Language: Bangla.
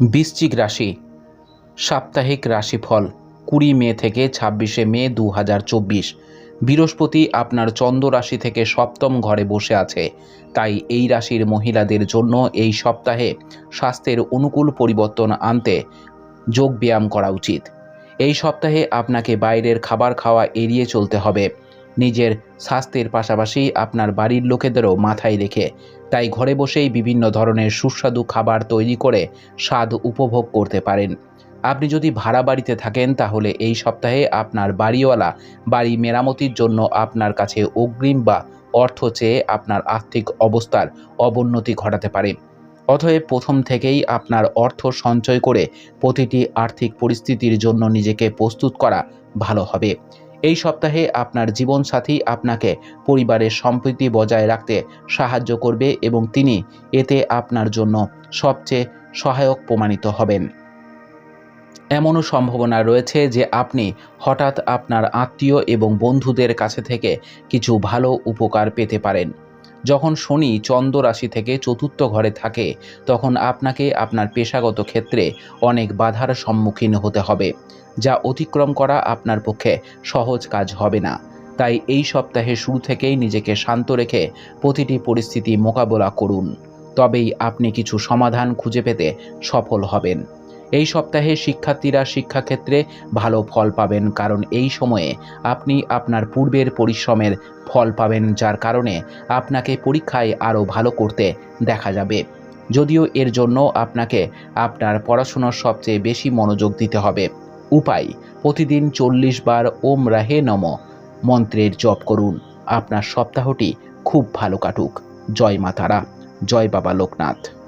বৃশ্চিক রাশি। সাপ্তাহিক রাশিফল কুড়ি মে থেকে ছাব্বিশে মে দু হাজার চব্বিশ। বৃহস্পতি আপনার চন্দ্র রাশি থেকে সপ্তম ঘরে বসে আছে। তাই এই রাশির মহিলাদের জন্য এই সপ্তাহে স্বাস্থ্যের অনুকূল পরিবর্তন আনতে যোগ ব্যায়াম করা উচিত। এই সপ্তাহে আপনাকে বাইরের খাবার খাওয়া এড়িয়ে চলতে হবে। নিজের স্বাস্থ্যের পাশাপাশি আপনার বাড়ির লোকেদেরও মাথায় রেখে তাই ঘরে বসেই বিভিন্ন ধরনের সুস্বাদু খাবার তৈরি করে স্বাদ উপভোগ করতে পারেন। আপনি যদি ভাড়া বাড়িতে থাকেন, তাহলে এই সপ্তাহে আপনার বাড়িওয়ালা বাড়ি মেরামতির জন্য আপনার কাছে অগ্রিম বা অর্থ চেয়ে আপনার আর্থিক অবস্থার অবনতি ঘটাতে পারে। অতএব প্রথম থেকেই আপনার অর্থ সঞ্চয় করে প্রতিটি আর্থিক পরিস্থিতির জন্য নিজেকে প্রস্তুত করা ভালো হবে। এই সপ্তাহে আপনার জীবনসাথী আপনাকে পরিবারের সম্প্রীতি বজায় রাখতে সাহায্য করবে এবং তিনি এতে আপনার জন্য সবচেয়ে সহায়ক প্রমাণিত হবেন। এমনও সম্ভাবনা রয়েছে যে আপনি হঠাৎ আপনার আত্মীয় এবং বন্ধুদের কাছে থেকে কিছু ভালো উপকার পেতে পারেন। যখন শনি চন্দ্র রাশি থেকে চতুর্থ ঘরে থাকে, তখন আপনাকে আপনার পেশাগত ক্ষেত্রে অনেক বাধার সম্মুখীন হতে হবে। যা অতিক্রম করা আপনার পক্ষে সহজ কাজ হবে না। তাই এই সপ্তাহে শুরু থেকেই নিজেকে শান্ত রেখে প্রতিটি পরিস্থিতি মোকাবেলা করুন। তবেই আপনি কিছু সমাধান খুঁজে পেতে সফল হবেন। এই সপ্তাহে শিক্ষার্থীরা শিক্ষাক্ষেত্রে ভালো ফল পাবেন কারণ এই সময়ে আপনি আপনার পূর্বের পরিশ্রমের ফল পাবেন যার কারণে আপনাকে পরীক্ষায় আরও ভালো করতে দেখা যাবে। যদিও এর জন্য আপনাকে আপনার পড়াশোনার সবচেয়ে বেশি মনোযোগ দিতে হবে। উপায়। প্রতিদিন চল্লিশ বার ওম রাহে নম। মন্ত্রের জপ করুন। আপনার সপ্তাহটি খুব ভালো কাটুক। জয় মাতারা জয় বাবা লোকনাথ।